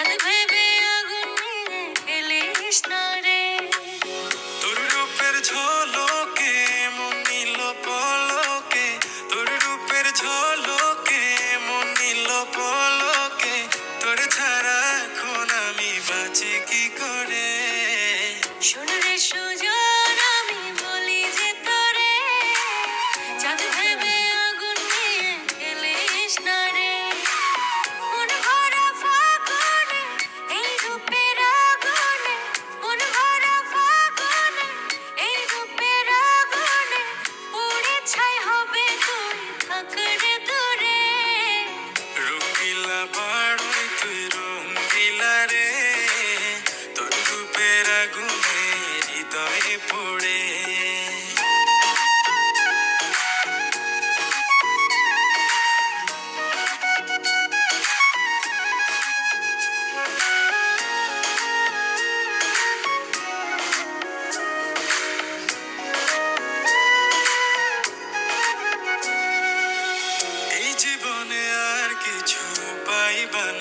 চাঁদ ভেবে আগুন তোর রূপের ঝলকে মন নীল পলকে। তোর তোর ছাড়া এখন আমি বাঁচি কি করে? শোন রে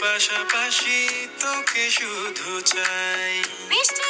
পাশাপাশি তোকে শুধু চাই। মিষ্টি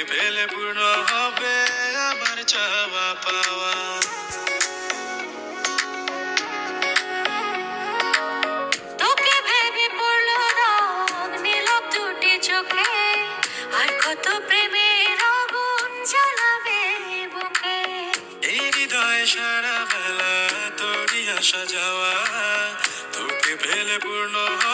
তোকে পেলে পূর্ণ হবে আমার চাওয়া পাওয়া। তোকে ভেবে পড়ল দুটি চোখে আর কত প্রেমের আগুন জ্বালাবে বুকে। এই হৃদয় সারা বেলা তোরই আসা যাওয়া তোকে পেলে পূর্ণ হবে